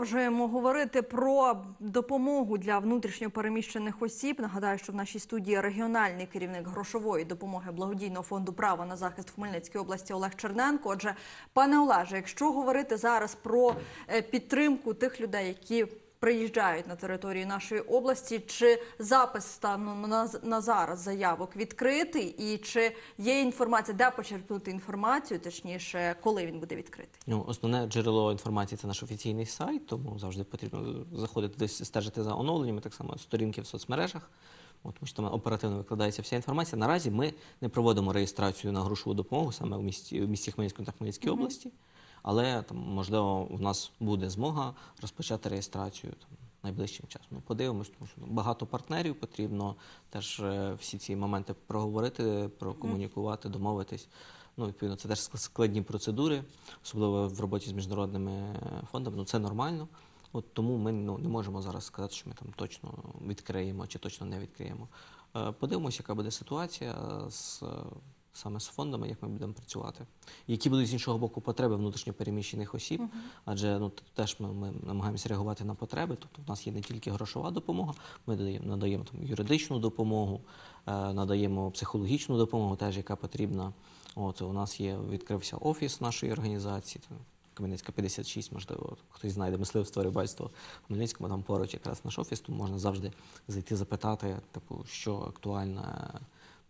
Продовжуємо говорити про допомогу для внутрішньопереміщених осіб. Нагадаю, що в нашій студії регіональний керівник грошової допомоги благодійного фонду право на захист в Хмельницькій області Олег Черненко. Отже, пане Олеже, якщо говорити зараз про е, підтримку тих людей, які приїжджають на територію нашої області, чи запис станом на, на зараз заявок відкритий, і чи є інформація, де почерпнути інформацію, точніше, коли він буде відкритий? Ну, основне джерело інформації це наш офіційний сайт, тому завжди потрібно заходити десь стежити за оновленнями, так само сторінки в соцмережах. От, тому що там оперативно викладається вся інформація. Наразі ми не проводимо реєстрацію на грошову допомогу саме в місті, в місті Хмельницькому та Хмельницькій області, але там, можливо, у нас буде змога розпочати реєстрацію там, найближчим часом. Ну, подивимось, тому що ну, багато партнерів потрібно теж е, всі ці моменти проговорити, прокомунікувати, домовитись. Ну, відповідно, це теж складні процедури, особливо в роботі з міжнародними е, фондами. Ну, це нормально. От тому ми ну, не можемо зараз сказати, що ми там точно відкриємо чи точно не відкриємо. Е, Подивимося, яка буде ситуація з, саме з фондами, як ми будемо працювати. Які будуть з іншого боку потреби внутрішньопереміщених осіб, адже ну, теж ми, ми намагаємося реагувати на потреби. Тобто в нас є не тільки грошова допомога, ми надаємо, надаємо там, юридичну допомогу, е, надаємо психологічну допомогу, теж яка потрібна. От, у нас є, відкрився офіс нашої організації. там, Хмельницька 56, можливо, хтось знайде мисливство, рибальство в Хмельницькому, там поруч якраз наш офіс, тому можна завжди зайти запитати, типу, що актуально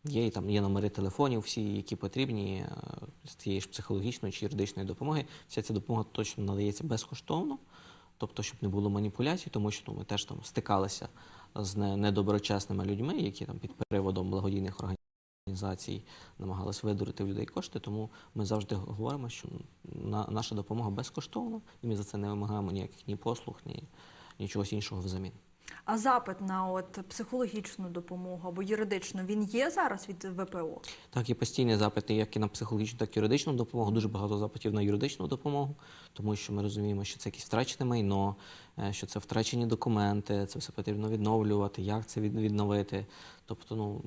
є. І там є номери телефонів, всі, які потрібні е, з тієї ж психологічної чи юридичної допомоги. Вся ця допомога точно надається безкоштовно, тобто, щоб не було маніпуляцій, тому що ну, ми теж там стикалися з недоброчесними людьми, які там під приводом благодійних організацій намагалися видурити в людей кошти, тому ми завжди говоримо, що на, наша допомога безкоштовна, і ми за це не вимагаємо ніяких ні послуг, ні, ні чогось іншого взамін. А запит на от психологічну допомогу або юридичну він є зараз від ВПО? Так, є постійні запити, як і на психологічну, так і юридичну допомогу. Дуже багато запитів на юридичну допомогу, тому що ми розуміємо, що це якесь втрачене майно, е, що це втрачені документи, це все потрібно відновлювати, як це відновити. Тобто, ну.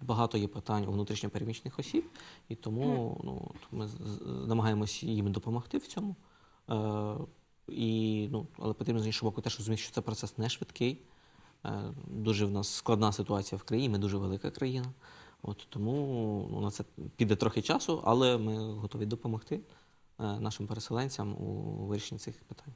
Багато є питань у внутрішньопереміщених осіб, і тому ну, ми намагаємося їм допомогти в цьому. І, ну, але потрібно з іншого боку теж розуміти, що це процес не швидкий. Е, Дуже в нас складна ситуація в країні, ми дуже велика країна. От тому ну, на це піде трохи часу, але ми готові допомогти е, нашим переселенцям у вирішенні цих питань.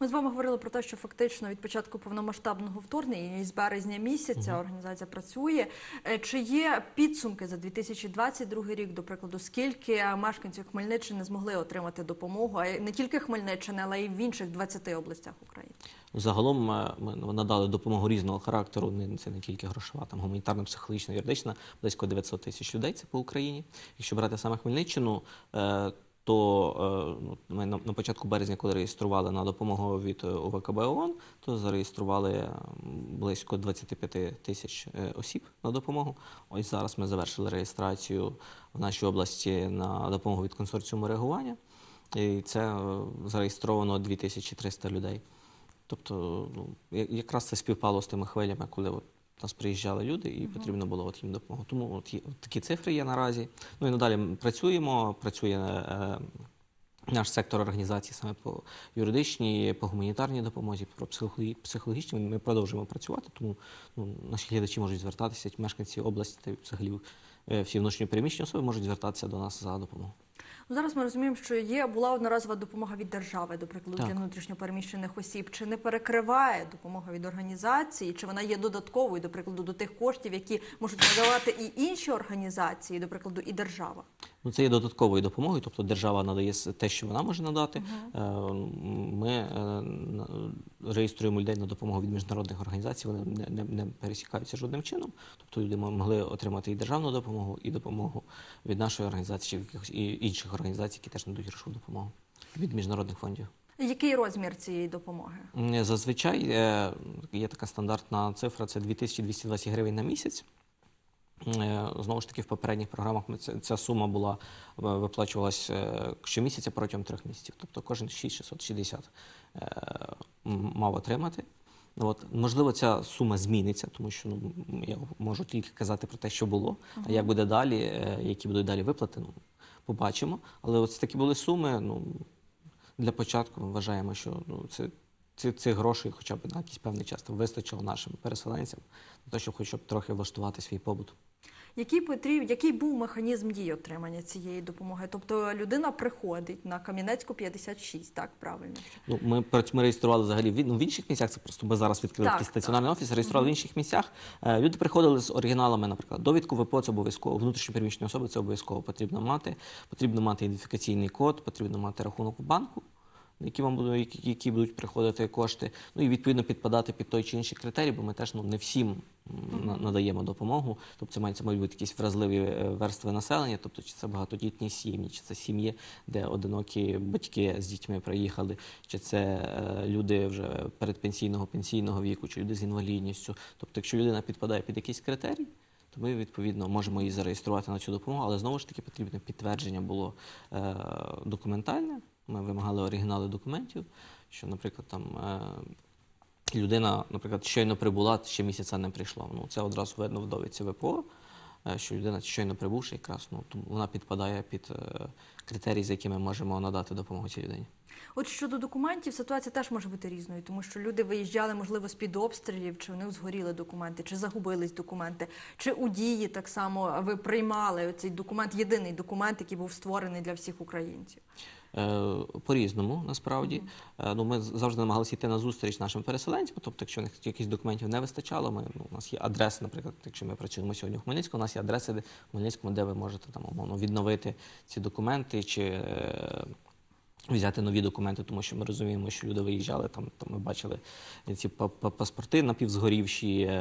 Ми з вами говорили про те, що фактично від початку повномасштабного вторгнення і з березня місяця організація працює. Е, Чи є підсумки за 2022 рік, до прикладу, скільки мешканців Хмельниччини змогли отримати допомогу, а не тільки Хмельниччини, але й в інших 20 областях України? Загалом е, ми надали допомогу різного характеру. Це не тільки грошова, там гуманітарна, психологічна, юридична, близько 900 тисяч людей. Це по Україні. Якщо брати саме Хмельниччину, е, то е, ну, ми на, початку березня, коли реєстрували на допомогу від е, УВКБ ООН, то зареєстрували е, близько 25 тисяч е, осіб на допомогу. Ось зараз ми завершили реєстрацію в нашій області на допомогу від консорціуму реагування. І це е, зареєстровано 2300 людей. Тобто, ну, якраз це співпало з тими хвилями, коли у нас приїжджали люди і потрібно було от їм допомогу. Тому от, є, от такі цифри є наразі. Ну і надалі ми працюємо, працює е, наш сектор організації саме по юридичній, по гуманітарній допомозі, про психологі- психологічній. Ми продовжуємо працювати, тому ну, наші глядачі можуть звертатися, мешканці області та взагалі е, всі внутрішньопереміщені особи можуть звертатися до нас за допомогою. Ну, Зараз ми розуміємо, що є була одноразова допомога від держави, до прикладу, для внутрішньопереміщених осіб. Чи не перекриває допомога від організації, чи вона є додатковою, до прикладу, до тих коштів, які можуть надавати і інші організації, до прикладу, і держава? Ну, це є додатковою допомогою, тобто держава надає те, що вона може надати. Е, Ми е, реєструємо людей на допомогу від міжнародних організацій, вони не, не, не пересікаються жодним чином. Тобто люди могли отримати і державну допомогу, і допомогу від нашої організації, чи якихось і інших організацій, які теж надають грошову допомогу від міжнародних фондів. Який розмір цієї допомоги? Зазвичай е, є така стандартна цифра це 2220 гривень на місяць. Е, Знову ж таки, в попередніх програмах ця, сума була е, виплачувалась е, щомісяця протягом трьох місяців. Тобто кожен 6660 е, мав отримати. Ну, От, можливо, ця сума зміниться, тому що ну, я можу тільки казати про те, що було. А як буде далі, які будуть далі виплати, ну, побачимо. Але от такі були суми. Ну, для початку ми вважаємо, що ну, це, ці, цих грошей хоча б на якийсь певний час вистачило нашим переселенцям, для того, щоб хоча б трохи влаштувати свій побут. Який потріб, який був механізм дії отримання цієї допомоги? Тобто людина приходить на Кам'янецьку 56, так правильно? Ну, ми, ми реєстрували взагалі в, ну, в інших місцях. Це просто ми зараз відкрили Так, такий стаціонарний офіс, реєстрували в інших місцях. Е, люди приходили з оригіналами, наприклад, довідку ВПО це обов'язково, внутрішньо переміщені особи це обов'язково потрібно мати. Потрібно мати ідентифікаційний код, потрібно мати рахунок у банку. Які вам будуть, які, які будуть приходити кошти, ну і відповідно підпадати під той чи інший критерій, бо ми теж ну не всім надаємо допомогу. Тобто це мають, мають бути якісь вразливі е, верстви населення, тобто чи це багатодітні сім'ї, чи це сім'ї, де одинокі батьки з дітьми приїхали, чи це е, люди вже передпенсійного пенсійного віку, чи люди з інвалідністю. Тобто, якщо людина підпадає під якийсь критерій, то ми відповідно можемо її зареєструвати на цю допомогу, але знову ж таки потрібне підтвердження було е, документальне. Ми вимагали оригінали документів, що, наприклад, там е, людина, наприклад, щойно прибула, ще місяця не прийшло. Ну, це одразу видно в довідці ВПО, е, що людина щойно прибувши, якраз ну, вона підпадає під е, критерії, за якими можемо надати допомогу цій людині. От щодо документів, ситуація теж може бути різною, тому що люди виїжджали, можливо, з під обстрілів, чи вони згоріли документи, чи загубились документи, чи у дії так само ви приймали цей документ, єдиний документ, який був створений для всіх українців. Е, По-різному, насправді. Е, Ну, ми завжди намагалися йти на зустріч нашим переселенцям. Тобто, якщо них якихось документів не вистачало, ми, ну, у нас є адреси, наприклад, якщо ми працюємо сьогодні в Хмельницькому, у нас є адреси в Хмельницькому, де ви можете там умовно відновити ці документи чи е, взяти нові документи, тому що ми розуміємо, що люди виїжджали, там, там ми бачили ці па- па- паспорти напівзгорівші,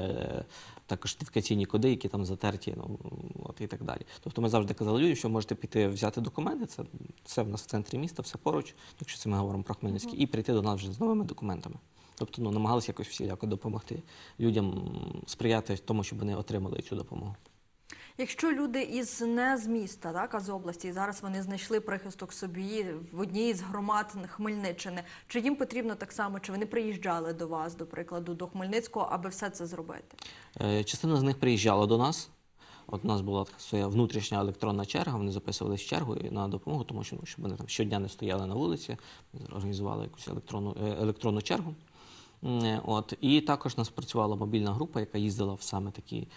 також ідентифікаційні коди, які там затерті, ну, от і так далі. Тобто ми завжди казали людям, що можете піти взяти документи, це все в нас в центрі міста, все поруч, якщо це ми говоримо про Хмельницький, і прийти до нас вже з новими документами. Тобто ну, намагалися якось всіляко допомогти людям сприяти тому, щоб вони отримали цю допомогу. Якщо люди із не з міста, так, а з області, і зараз вони знайшли прихисток собі в одній з громад Хмельниччини, чи їм потрібно так само, чи вони приїжджали до вас, до прикладу, до Хмельницького, аби все це зробити? Е, Частина з них приїжджала до нас. От у нас була така своя внутрішня електронна черга, вони записувалися в чергу на допомогу, тому що ну, щоб вони там щодня не стояли на вулиці, організували якусь електронну, е, електронну чергу. Е, От. І також у нас працювала мобільна група, яка їздила в саме такі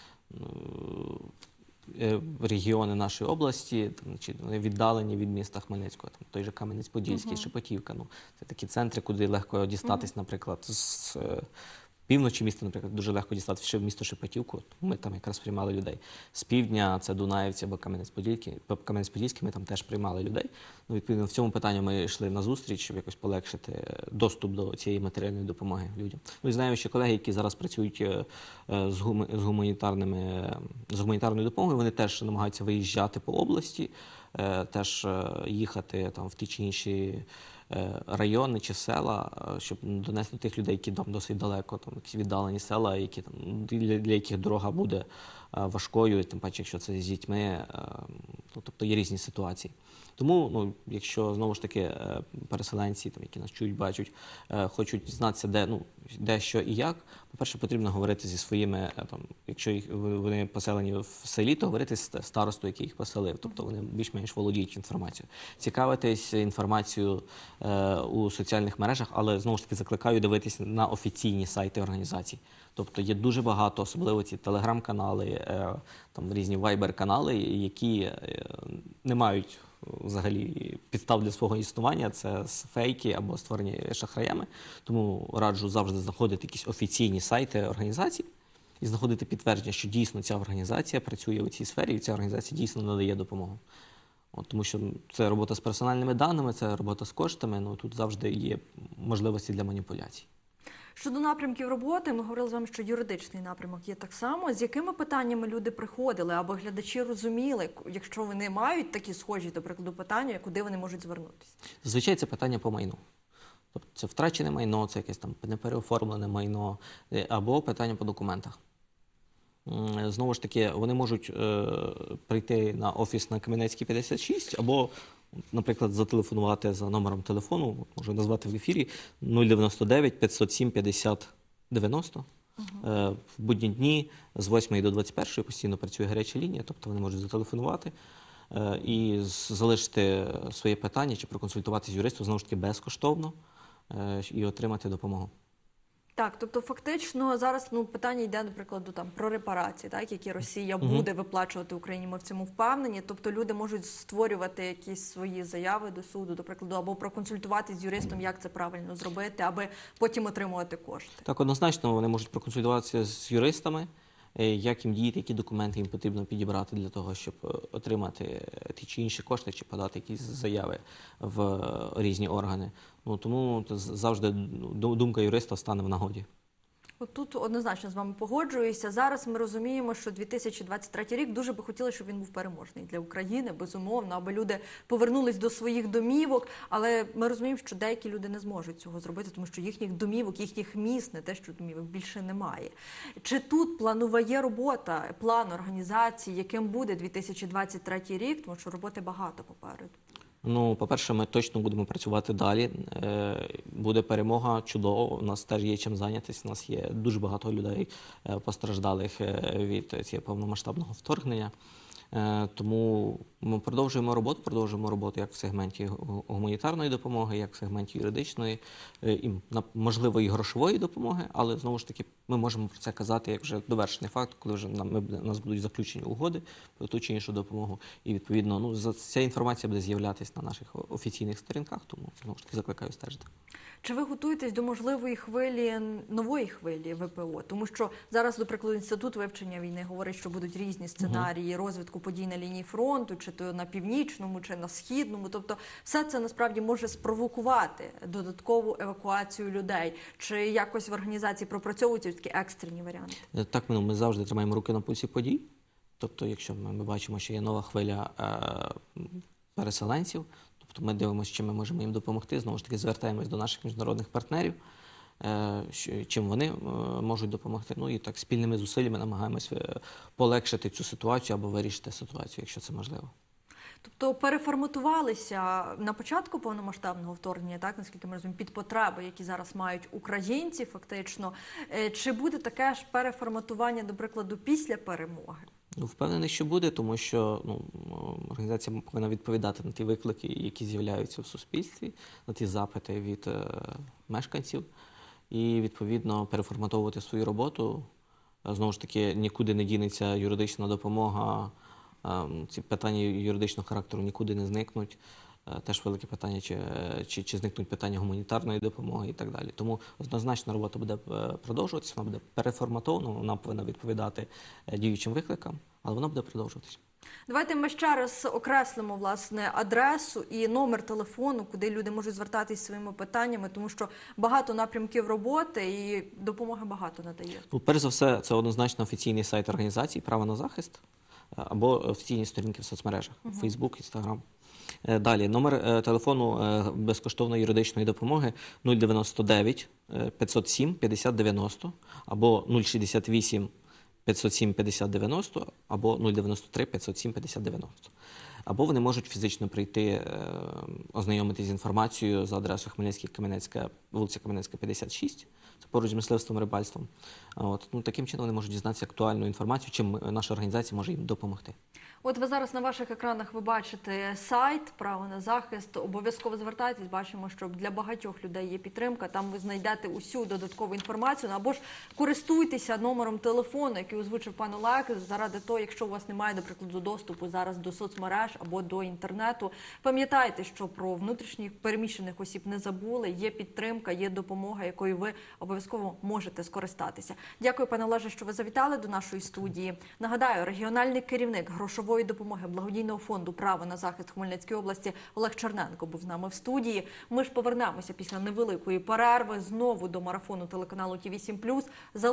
е, регіони нашої області, там, чи віддалені від міста Хмельницького, там той же Кам'янець-Подільський, Шепетівка. Ну, це такі центри, куди легко дістатись, наприклад, з півночі міста, наприклад, дуже легко дістатися ще в місто Шепетівку. Ми там якраз приймали людей. З півдня це Дунаївці або Кам'янець-Подільський. Кам'янець-Подільський ми там теж приймали людей. Ну, відповідно, в цьому питанні ми йшли на зустріч, щоб якось полегшити е, доступ до цієї матеріальної допомоги людям. Ну і знаю, що колеги, які зараз працюють е, е, з, гуманітарними з гуманітарною допомогою, вони теж намагаються виїжджати по області, теж їхати там в ті чи інші райони чи села, е, щоб донести до тих людей, які там досить далеко, там якісь віддалені села, які там для, для яких дорога буде е, важкою, тим паче, якщо це з дітьми, е, ну, тобто є різні ситуації. Тому, ну, якщо знову ж таки е, переселенці, там, які нас чують, бачать, е, хочуть дізнатися, де, ну, де що і як, по-перше, потрібно говорити зі своїми, е, там, якщо їх вони поселені в селі, то говорити з старостою, який їх поселив. Тобто вони більш-менш володіють інформацією. Цікавитись інформацією е, у соціальних мережах, але знову ж таки закликаю дивитися на офіційні сайти організацій. Тобто є дуже багато, особливо ці телеграм-канали, е, там різні вайбер-канали, які е, не мають взагалі підстав для свого існування. Це фейки або створені шахраями. Тому раджу завжди знаходити якісь офіційні сайти організацій і знаходити підтвердження, що дійсно ця організація працює у цій сфері, і ця організація дійсно надає допомогу. От, тому що це робота з персональними даними, це робота з коштами. Ну тут завжди є можливості для маніпуляцій. Щодо напрямків роботи, ми говорили з вами, що юридичний напрямок є так само. З якими питаннями люди приходили, аби глядачі розуміли, якщо вони мають такі схожі, до прикладу, питання, куди вони можуть звернутися? Зазвичай це питання по майну. Тобто це втрачене майно, це якесь там непереоформлене майно, е, або питання по документах. Знову ж таки, вони можуть е, прийти на офіс на Кам'янецький 56, або, наприклад, зателефонувати за номером телефону, от можу назвати в ефірі 099 507 50 90. Е, В будні дні з 8 до 21 постійно працює гаряча лінія, тобто вони можуть зателефонувати. е, і залишити своє питання чи проконсультуватися з юристом знову ж таки безкоштовно е, і отримати допомогу. Так, тобто фактично зараз ну питання йде, наприклад, там про репарації, так які Росія буде виплачувати Україні. Ми в цьому впевнені. Тобто люди можуть створювати якісь свої заяви до суду, до прикладу, або проконсультувати з юристом, як це правильно зробити, аби потім отримувати кошти. Так, однозначно вони можуть проконсультуватися з юристами, як їм діяти, які документи їм потрібно підібрати для того, щоб е, отримати е, ті чи інші кошти, чи подати якісь заяви в е, різні органи. Ну тому завжди ду- думка юриста стане в нагоді. Тут однозначно з вами погоджуюся. Зараз ми розуміємо, що 2023 рік дуже би хотіли, щоб він був переможний для України, безумовно, аби люди повернулись до своїх домівок. Але ми розуміємо, що деякі люди не зможуть цього зробити, тому що їхніх домівок, їхніх міст, не те, що домівок більше немає. Чи тут планова робота, план організації, яким буде 2023 рік, тому що роботи багато попереду. Ну, по-перше, ми точно будемо працювати далі. Е, Буде перемога чудово. У нас теж є чим зайнятися. У нас є дуже багато людей е, постраждалих е, від цього повномасштабного вторгнення. Е, Тому ми продовжуємо роботу, продовжуємо роботу як в сегменті гуманітарної допомоги, як в сегменті юридичної, е, і можливо і грошової допомоги, але знову ж таки ми можемо про це казати як вже довершений факт, коли вже нам ми у нас будуть заключені угоди про ту чи іншу допомогу. І відповідно, ну за ця інформація буде з'являтися на наших офіційних сторінках, тому знову ж таки закликаю стежити. Чи ви готуєтесь до можливої хвилі нової хвилі ВПО? Тому що зараз, до прикладу, інститут вивчення війни говорить, що будуть різні сценарії розвитку подій на лінії фронту, чи то на північному, чи на східному. Тобто, все це насправді може спровокувати додаткову евакуацію людей. Чи якось в організації пропрацьовуються такі екстрені варіанти? Е, Так, ну, ми завжди тримаємо руки на пульсі подій. Тобто, якщо ми, ми бачимо, що є нова хвиля е, переселенців, тобто ми дивимося, чим ми можемо їм допомогти. Знову ж таки, звертаємось до наших міжнародних партнерів, чим вони е, можуть допомогти. Ну і так спільними зусиллями намагаємось е, полегшити цю ситуацію або вирішити ситуацію, якщо це можливо. Тобто переформатувалися на початку повномасштабного вторгнення, так наскільки ми розуміємо, під потреби, які зараз мають українці, фактично. Е, Чи буде таке ж переформатування, до прикладу, після перемоги? Ну, впевнений, що буде, тому що ну, організація повинна відповідати на ті виклики, які з'являються в суспільстві, на ті запити від е, мешканців, і відповідно переформатовувати свою роботу. Е, Знову ж таки, нікуди не дінеться юридична допомога. е, Ці питання юридичного характеру нікуди не зникнуть. Е, Теж велике питання, чи, чи, чи зникнуть питання гуманітарної допомоги і так далі. Тому однозначно робота буде продовжуватися, вона буде переформатована, вона повинна відповідати діючим викликам, але вона буде продовжуватися. Давайте ми ще раз окреслимо власне адресу і номер телефону, куди люди можуть звертатись своїми питаннями, тому що багато напрямків роботи і допомоги багато надає. Ну, перш за все, це однозначно офіційний сайт організації Право на захист або офіційні сторінки в соцмережах Facebook, Instagram. Далі номер е, телефону е, безкоштовної юридичної допомоги 099 е, 507 50 90 або 068 507 50 90 або 093 507 50 90. Або вони можуть фізично прийти, е, ознайомитись з інформацією за адресою Хмельницький Кам'янецька, вулиця Кам'янецька, 56, поруч з мисливством рибальством. От, ну, таким чином вони можуть дізнатися актуальну інформацію, чим наша організація може їм допомогти. От ви зараз на ваших екранах ви бачите сайт право на захист. Обов'язково звертайтесь. Бачимо, що для багатьох людей є підтримка. Там ви знайдете усю додаткову інформацію. Ну, або ж користуйтеся номером телефону, який озвучив пан Олег, заради того, якщо у вас немає, до прикладу, доступу зараз до соцмереж або до інтернету. Пам'ятайте, що про внутрішніх переміщених осіб не забули. Є підтримка, є допомога, якою ви обов'язково можете скористатися. Дякую, пане Олеже, що ви завітали до нашої студії. Нагадаю, регіональний керівник грошової допомоги благодійного фонду право на захист Хмельницької області Олег Черненко був з нами в студії. Ми ж повернемося після невеликої перерви знову до марафону телеканалу Ті 8